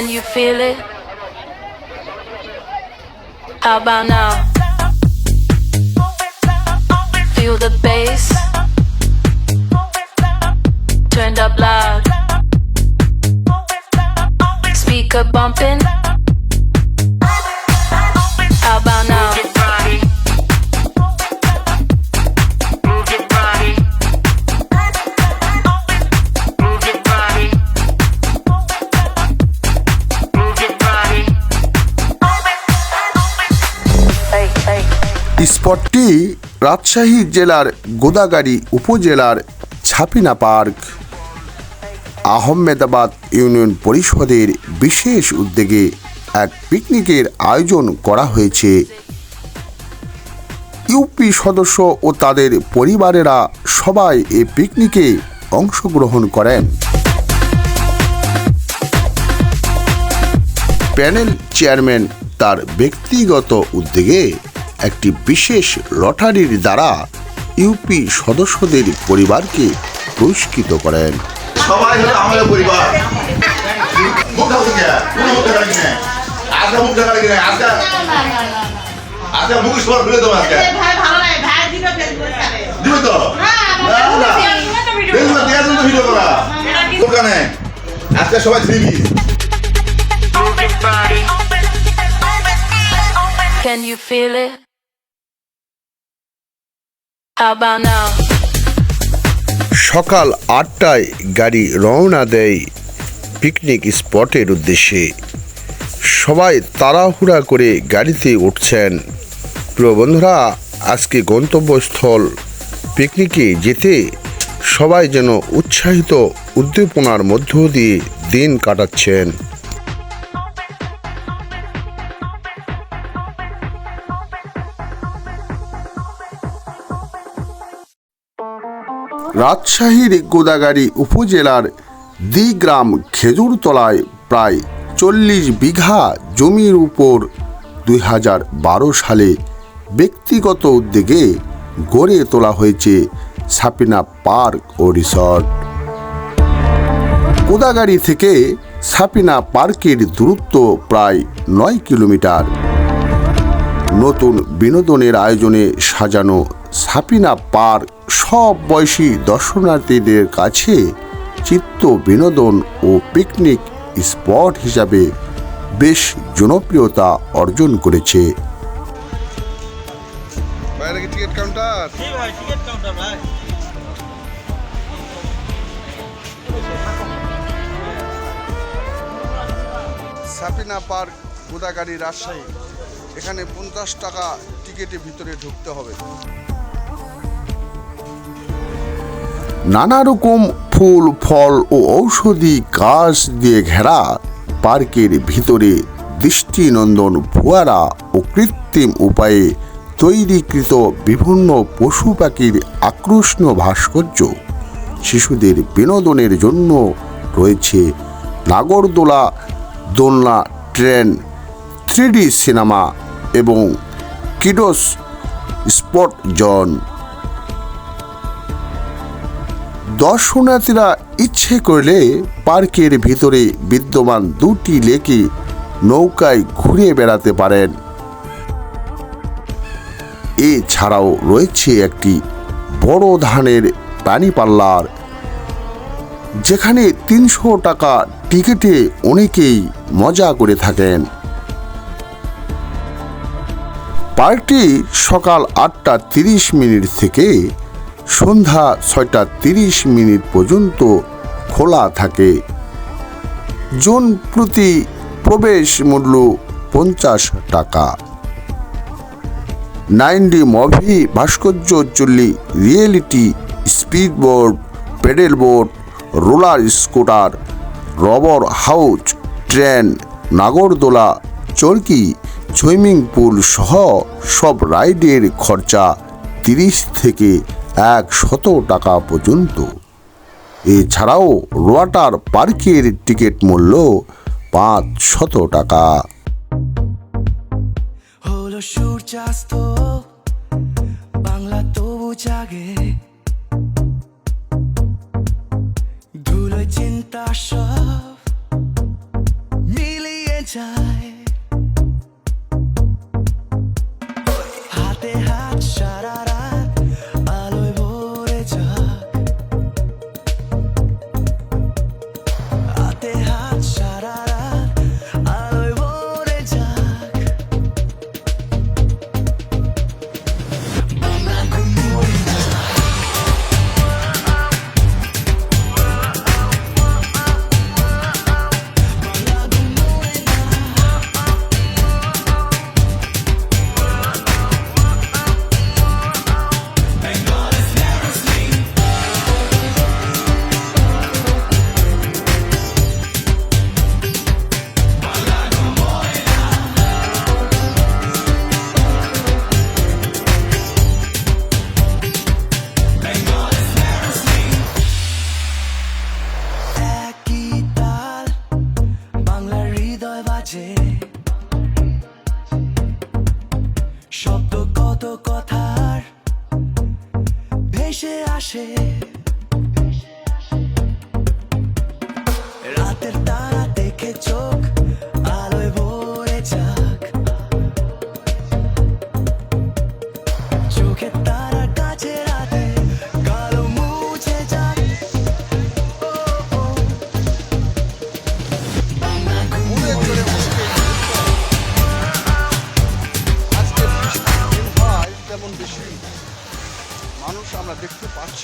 Can you feel it? How about now? Feel the bass. Turned up loud. Speaker bumping. স্পটটি Rajshahi জেলার গোদাগাড়ি উপজেলার ছাপিনা park. Ahmedabad union পরিষদের বিশেষ উদ্যোগে এক পিকনিকের আয়োজন করা হয়েছে। ইউপি সদস্য ও তাদের পরিবারেরা সবাই এই পিকনিকে অংশগ্রহণ করেন। প্যানেল চেয়ারম্যান তার ব্যক্তিগত উদ্যোগে একটি বিশেষ লটারির দ্বারা ইউপি সদস্যদের পরিবারকে পুরস্কৃত করেন। সবাই হলো আমাদের পরিবার। হ্যাঁ, আজকে সবাই three Can you feel it? সকাল আটটায় গাড়ি রওনা দেয় পিকনিক স্পটের উদ্দেশ্যে। সবাই তাড়াহুড়া করে গাড়িতে উঠছেন। প্রিয় বন্ধুরা, আজকে গন্তব্যস্থল পিকনিকে যেতে সবাই যেন উৎসাহিত, উদ্দীপনার মধ্য দিয়ে দিন কাটাচ্ছেন। রাজশাহীর গোদাগাড়ি উপজেলার দ্বিগ্রাম খেজুরতলায় প্রায় চল্লিশ বিঘা জমির উপর দুই হাজার বারো সালে ব্যক্তিগত উদ্যোগে গড়ে তোলা হয়েছে সাপিনা পার্ক ও রিসর্ট। কোদাগাড়ি থেকে সাপিনা পার্কের দূরত্ব প্রায় নয় কিলোমিটার। নতুন বিনোদনের আয়োজনে সাজানো সাপিনা পার্ক সব বয়সী দর্শনার্থীদের কাছে চিত্ত বিনোদন ও পিকনিক স্পট হিসাবে বেশ জনপ্রিয়তা অর্জন করেছে। Ticket counter Sapina park Godagari Rajshahi. এখানে পঞ্চাশ টাকা টিকিটে ভিতরে ঢুকতে হবে। নানা রকম ফুল, ফল ও ঔষধি গাছ দিয়ে ঘেরা পার্কের ভিতরে দৃষ্টিনন্দন ফোয়ারা ও কৃত্রিম উপায়ে তৈরিকৃত বিভিন্ন পশু পাখির আকর্ষণীয় ভাস্কর্য। শিশুদের বিনোদনের জন্য রয়েছে নাগরদোলা, দোলনা, ট্রেন, থ্রিডি সিনেমা এবং কিডোস স্পট জন। দর্শনার্থীরা ইচ্ছে করলে পার্কের ভিতরে বিদ্যমান দুটি লেকে নৌকায় ঘুরে বেড়াতে পারেন। এছাড়াও রয়েছে একটি বড় ধানের প্রাণী পাল্লার, যেখানে তিনশো টাকা টিকিটে অনেকেই মজা করে থাকেন। পার্কটি সকাল আটটা তিরিশ মিনিট থেকে সন্ধ্যা ছয়টা তিরিশ মিনিট পর্যন্ত খোলা থাকে। জন প্রতি প্রবেশ মূল্য পঞ্চাশ টাকা। নাইন ডি মুভি ভাস্কর্য চল্লি reality speedboat pedal boat roller scooter, rubber house, train, নাগরদোলা, চরকি, সুইমিং পুল সহ সব রাইডের খরচা তিরিশ থেকে এক শত টাকা পর্যন্ত। এছাড়াও ওয়াটার পার্কের টিকিট মূল্য পাঁচ শত টাকা। হলো সূর্যাস্ত, বাংলা তবু জাগে। ধুলো চিন্তা সব মিল যায়।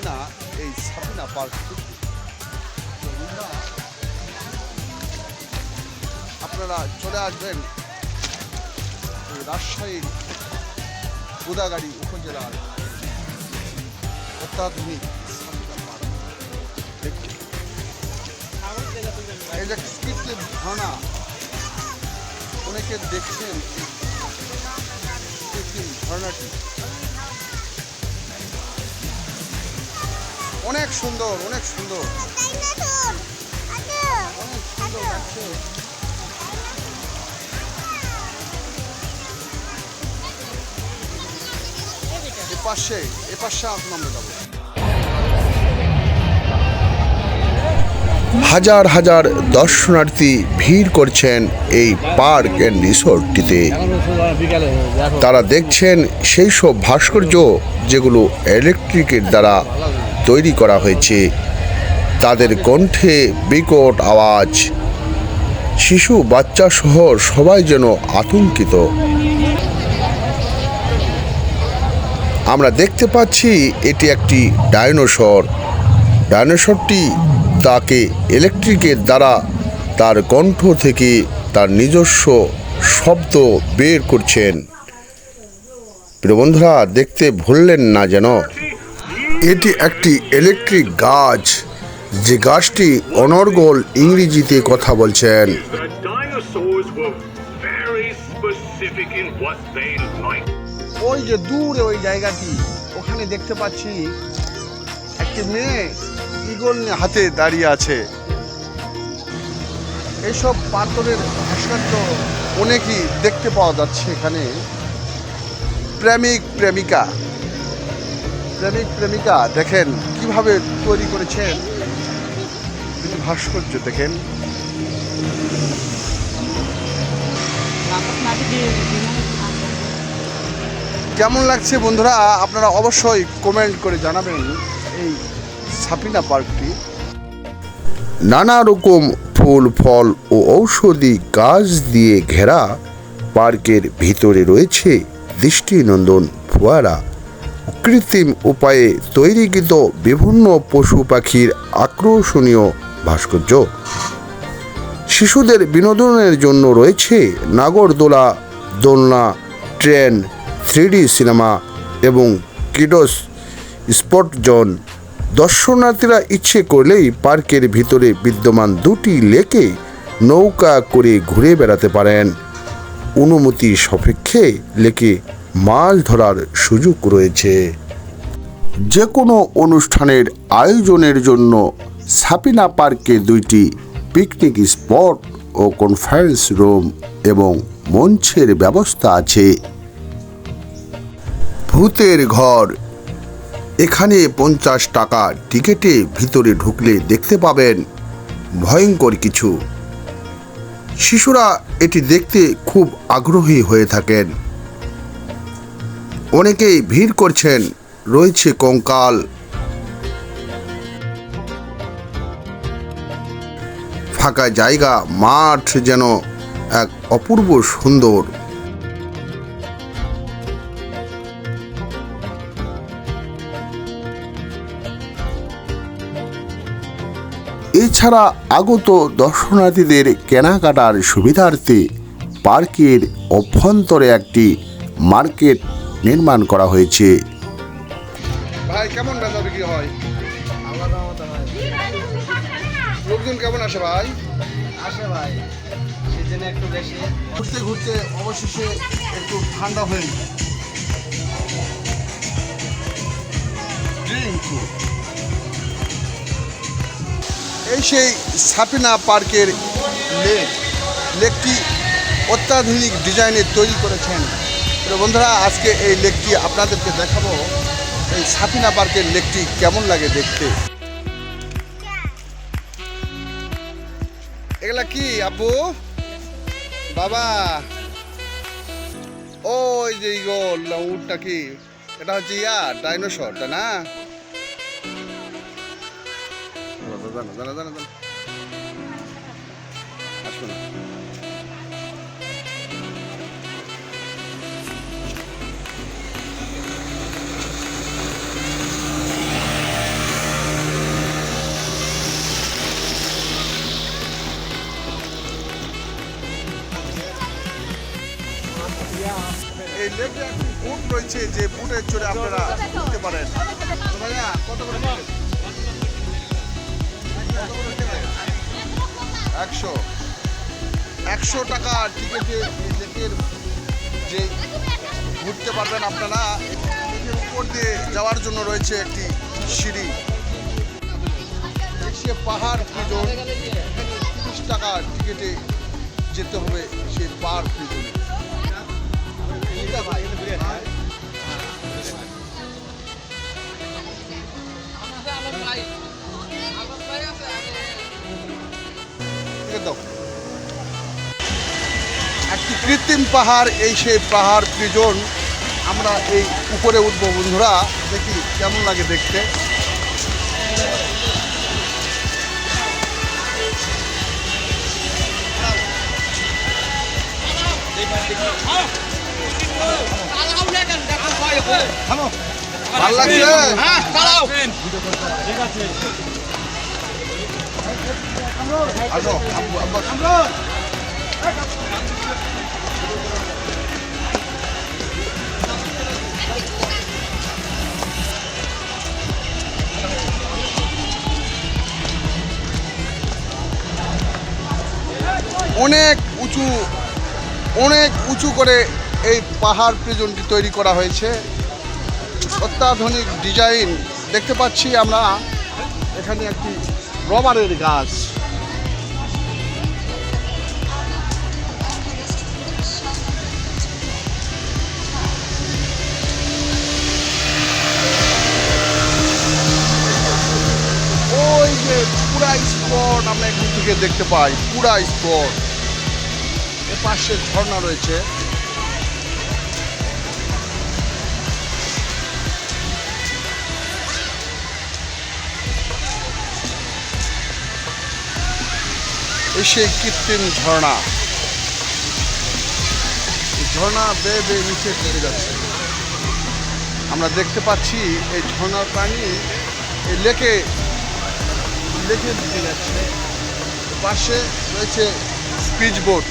দেখতে পাচ্ছি না এই সাবিনা পার্ক আপনারা চলে আসবেন রাজশাহীর গোদাগাড়ি উপজেলার অত্যাধুনিক সাবিনা যে ঝর্ণা অনেকে দেখছেন ঝর্ণাটি অনেক সুন্দর অনেক সুন্দর। যাব হাজার হাজার দর্শনার্থী ভিড় করছেন এই পার্ক অ্যান্ড রিসোর্টটিতে। তারা দেখছেন সেই সব ভাস্কর্য যেগুলো ইলেকট্রিকের দ্বারা তৈরি করা হয়েছে। তাদের কণ্ঠে বিকট আওয়াজ। শিশু, বাচ্চা সহ সবাই যেন আতঙ্কিত। আমরা দেখতে পাচ্ছি এটি একটি ডাইনোসর ডাইনোসরটি তাকে ইলেকট্রিকের দ্বারা তার কণ্ঠ থেকে তার নিজস্ব শব্দ বের করছেন। প্রিয় বন্ধুরা, দেখতে ভুললেন না যেন। এটি একটি ইলেকট্রিক গাছ যে গাছটি অনর্গল ইংরেজিতে কথা বলছেন. ওই যে দূরে ওই জায়গাটি ওখানে দেখতে পাচ্ছি একটি মেয়ে ইগল হাতে দাঁড়িয়ে আছে। এইসব পাথরের ভাস্কর্য অনেকই দেখতে পাওয়া যাচ্ছে এখানে। প্রেমিক প্রেমিকা। প্রেমিক প্রেমিকা, দেখেন কীভাবে তৈরি করেছেন। কিছু ভাস্কর্য দেখেন। কেমন লাগছে বন্ধুরা? আপনারা অবশ্যই কমেন্ট করে জানাবেন এই সাপিনা পার্কটি। নানা রকম ফুল, ফল ও ঔষধি গাছ দিয়ে ঘেরা পার্কের ভিতরে রয়েছে দৃষ্টিনন্দন ফোয়ারা। কৃত্রিম উপায়ে তৈরিকৃত বিভিন্ন পশু পাখির আকর্ষণীয় ভাস্কর্য। শিশুদের বিনোদনের জন্য রয়েছে নাগরদোলা, দোলনা, ট্রেন, থ্রিডি সিনেমা এবং কিডোস স্পট জোন। দর্শনার্থীরা ইচ্ছে করলেই পার্কের ভিতরে বিদ্যমান দুটি লেকে নৌকা করে ঘুরে বেড়াতে পারেন। অনুমতি সাপেক্ষে লেকে মাছ ধরার সুযোগ রয়েছে। যে কোনো অনুষ্ঠানের আয়োজনের জন্য সাপিনা পার্কে দুইটি পিকনিক স্পট ও কনফারেন্স রুম এবং মঞ্চের ব্যবস্থা আছে। ভূতের ঘর। এখানে পঞ্চাশ টাকা টিকেটে ভিতরে ঢুকলে দেখতে পাবেন ভয়ঙ্কর কিছু। শিশুরা এটি দেখতে খুব আগ্রহী হয়ে থাকেন। অনেকেই ভিড় করছেন, রয়েছে কঙ্কাল। ফাঁকা জায়গা, মাঠ যেন এক অপূর্ব সুন্দর। এছাড়া আগত দর্শনার্থীদের কেনাকাটার সুবিধার্থে পার্কের অভ্যন্তরে একটি মার্কেট নির্মাণ করা হয়েছে। ভাই কেমন বেচা বিক্রি হয়? লোকজন কেমন আসে ভাই? আসে ভাই। সিজনে একটু বেশি। ঘুরতে ঘুরতে অবশেষে একটু ঠান্ডা হয়ে। এই সেই সাপিনা পার্কের লেক লেকটি অত্যাধুনিক ডিজাইনে তৈরি করেছেন। তো বন্ধুরা, আজকে এই লেকটি আপনাদেরকে দেখাবো। এই সাপিনা পার্কের লেকটি কেমন লাগে দেখতে? এগুলা কি আপু বাবা। ওই যে উটটা কি? এটা হচ্ছে ইয়া, ডাইনোসর তা না? জানা জানা জানা জানা আসবে না। এই লেকে একটি বুট রয়েছে যে বুটে চড়ে আপনারা উঠতে পারেন? একশো একশো টাকা টিকিটে এই লেকের যে ঘুরতে পারবেন আপনারা উপর দিয়ে যাওয়ার জন্য রয়েছে একটি সিঁড়ি সে পাহাড় প্রিজন তিরিশ টাকা টিকিটে যেতে হবে সেই পাহাড় দাও। একটি কৃত্রিম পাহাড়, এই সেই পাহাড় প্রিজন আমরা এই উপরে উঠবো বন্ধুরা, দেখি কেমন লাগে দেখতে। অনেক উঁচু অনেক উঁচু করে এই পাহাড় প্রিজনটি তৈরি করা হয়েছে। অত্যাধুনিক ডিজাইন। দেখতে পাচ্ছি আমরা এখানে একটি রবারের গাছ। ওই যে পুরা স্পট আমরা এখান থেকে দেখতে পাই, পুরা স্পট। এ পাশে ঝর্ণা রয়েছে। সেই কৃত্রিম ঝর্ণা। ঝর্ণা বেয়ে বেয়ে নিচে চলে যাচ্ছে। আমরা দেখতে পাচ্ছি এই ঝর্ণার পানি এই লেকে লেকে দিকে যাচ্ছে। পাশে রয়েছে স্পিচ বোট।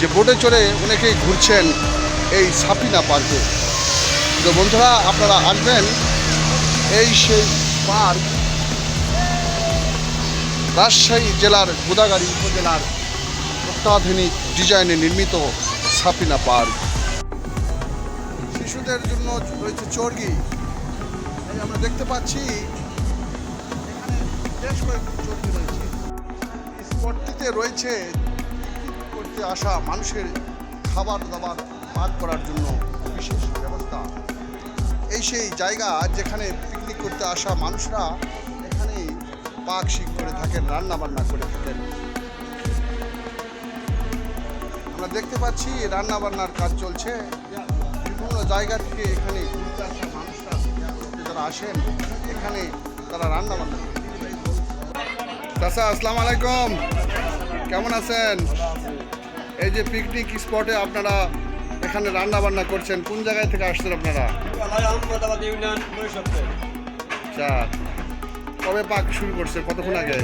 যে বোটে চড়ে অনেকেই ঘুরছেন এই সাপিনা পার্কে। তো বন্ধুরা, আপনারা আসবেন এই সেই পার্ক রাজশাহী জেলার গোদাগাড়ি উপজেলার অত্যাধুনিক ডিজাইনে নির্মিত সাপিনা পার্ক। শিশুদের জন্য রয়েছে চর্গি। এই আমরা দেখতে পাচ্ছি বেশ কয়েকটি রয়েছে। স্পটটিতে রয়েছে করতে আসা মানুষের খাবার দাবার পাক করার জন্য বিশেষ ব্যবস্থা। এই সেই জায়গা যেখানে পিকনিক করতে আসা মানুষরা পাক শিক করে থাকেন রান্না বান্না করে থাকেন। আমরা দেখতে পাচ্ছি রান্না বান্নার কাজ চলছে। বিভিন্ন জায়গা থেকে এখানে ঘুরতে আসা মানুষরা যারা আসেন এখানে তারা রান্না বান্না করে চাচা আসসালামু আলাইকুম। কেমন আছেন? এই যে পিকনিক স্পটে আপনারা এখানে রান্না বান্না করছেন কোন জায়গায় থেকে আসছেন আপনারা? আচ্ছা। কবে পাক শুরু করছে? কতক্ষণ আগে?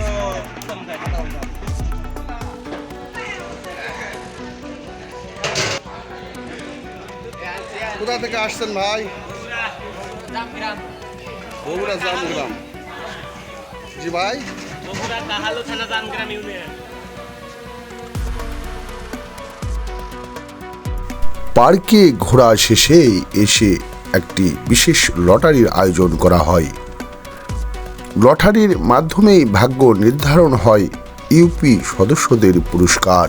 কোথা থেকে আসছেন ভাই? বগুড়া জামগ্রাম। জি ভাই। পার্কে ঘোরা শেষে এসে একটি বিশেষ লটারির আয়োজন করা হয়। লটারির মাধ্যমেই ভাগ্য নির্ধারণ হয় ইউপি সদস্যদের পুরস্কার।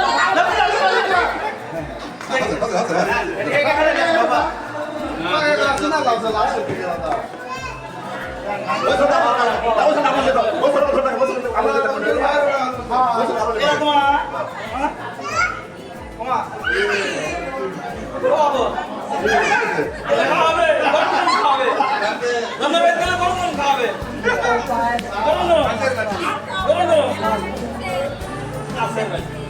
আর ফোনে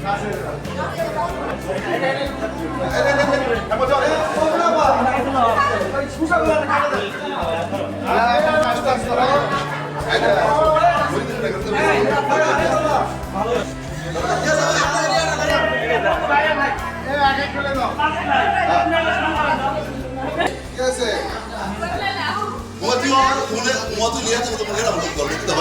মতি নিয়ে তো তোমাকে এটা বলতে হবে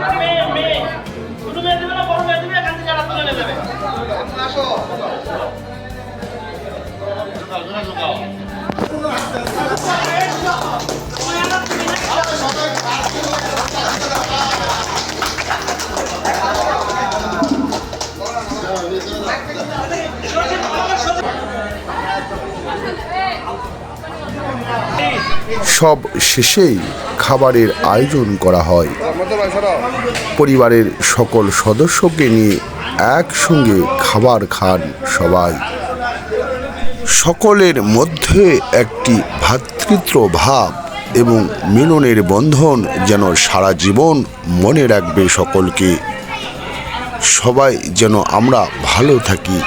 সব শেষেই খাবারের আয়োজন করা হয়। পরিবারের সকল সদস্যকে নিয়ে একসঙ্গে খাবার খান সবাই। সকলের মধ্যে একটি ভ্রাতৃত্ব ভাব এবং মিলনের বন্ধন যেন সারা জীবন মনে রাখবে সকলকে। সবাই যেন আমরা ভালো থাকি।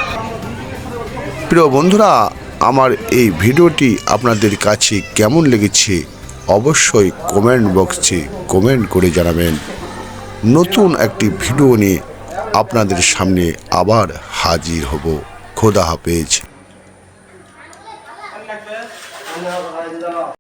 প্রিয় বন্ধুরা আমার এই ভিডিওটি আপনাদের কাছে কেমন লেগেছে অবশ্যই কমেন্ট বক্সে কমেন্ট করে জানাবেন। নতুন একটি ভিডিও নিয়ে আপনাদের সামনে আবার হাজির হব। খোদা হাফেজ।